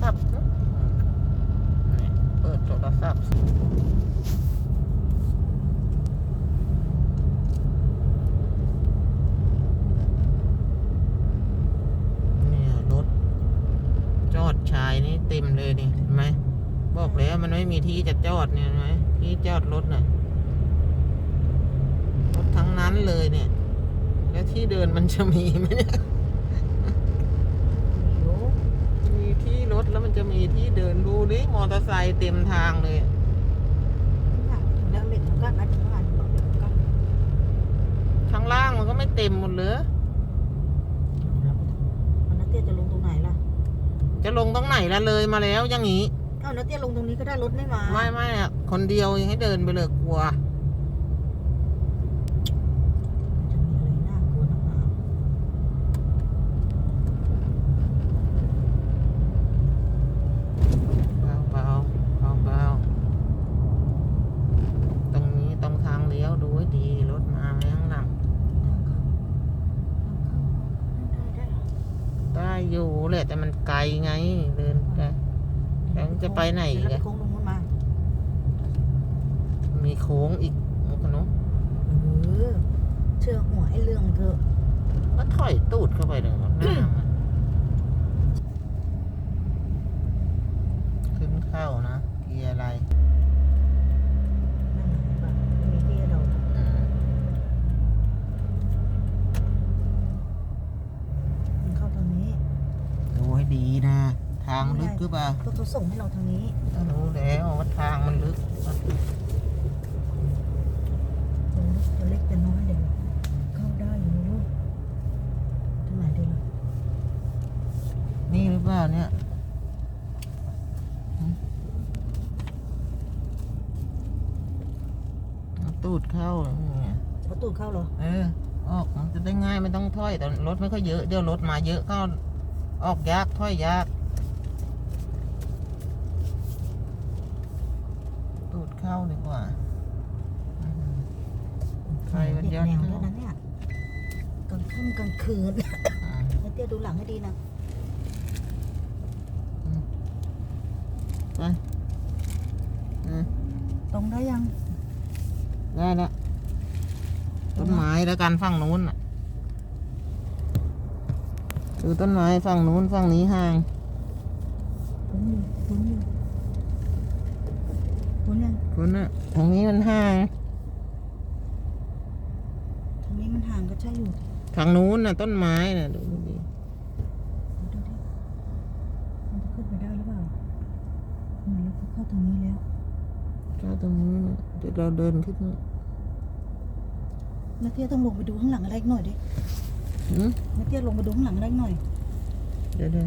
ศัพท์นะนี่เปิดโทรศัพท์เนี่ยรถจอดชายนี่เต็มเลยนี่เห็นไหมบอกแล้วมันไม่มีที่จะจอดเนี่ยนไหมที่จอดรถน่ะรถทั้งนั้นเลยเนี่ย แล้วที่เดินมันจะมีไหมเนี่ย โย มีที่รถแล้วมันจะมีที่เดูนดูดิมอเตอร์ไซค์เต็มทางเลย ข้างล่างมันก็ไม่เต็มหมดเลยมันนัดเตี้ยจะลงตรงไหนล่ะ จะลงตรงไหนละเลยมาแล้วอย่างนี้ เอานัดเตี้ยลงตรงนี้ก็ได้รถไม่มา ไม่ไม่อะคนเดียวยังให้เดินไปเลยกลัว จะมีอะไรน่ากลัวนักหนา เบาเบาเบาเบาตรงนี้ตรงทางเลี้ยวดูให้ดีรถมาไหมข้างหลัง ทางเข้าทางเข้าได้ได้เหรอ ได้ อยู่แหละแต่มันไกลไงเดินไปแล้วมันจะไปไหนอีกอะเดี๋ยวเราไปโค้งลงนู้นมามีโค้งอีกโอ้โหนุเออเชื่อหัวไอ้เรื่องเถอะก็ถอยตูดเข้าไปเลยหมดหน้ามันขึ้นเข้านะเกียร์อะไร นั่นไงแบบไม่มีที่ให้เรา อืม มันเข้าทางนี้ ดูให้ดีนะ ทางลึกหรือเปล่าก็เขาส่งให้เราทางนี้ก็รู้แล้วว่าทางมันลึกตัวเล็กตัวเล็กตัวน้อยเดี๋ยวเข้าได้อยู่ลูกทางไหนดีล่ะนี่หรือเปล่าเนี่ยหืมเอาตูดเข้าเนี่ยประตูเข้าเหรอ เออ ออกมันจะได้ง่ายไม่ต้องถอยแต่รถไม่ค่อยเยอะ เดี๋ยวรถมาเยอะก็ออกยากถอยยาก ตูดเข้าดีกว่าอืมใครมันเด็กยัดแนวเข้าแล้วนะเนี่ยกลางค่ำกลางคืนอ่าแล้วเตี้ยดูหลังให้ดีนะไปอืมตรงได้ยัง ได้ละต้นไม้แล้วกันฝั่งนู้นน่ะคือต้นไม้ฝั่งนู้นฝั่งนี้ห่าง พ้นอยู่พ้นอยู่พ้นยังคุณน่ะทางนี้มันห่าง ทางนี้มันห่างก็ใช่อยู่ทางนู้นน่ะ ต้นไม้น่ะ ดูดิดูดิมันจะขึ้นไปได้หรือเปล่าเหมือนเราเข้าทางนี้แล้วก็ตรงนี้น่ะเดี๋ยวเราเดินขึ้นมาแล้วเตี้ยต้องลงไปดูข้างหลังอะไรอีกหน่อยดิหืมแล้วเตี้ยลงไปดูข้างหลังอะไรอีกหน่อย เดี๋ยวเดี๋ยว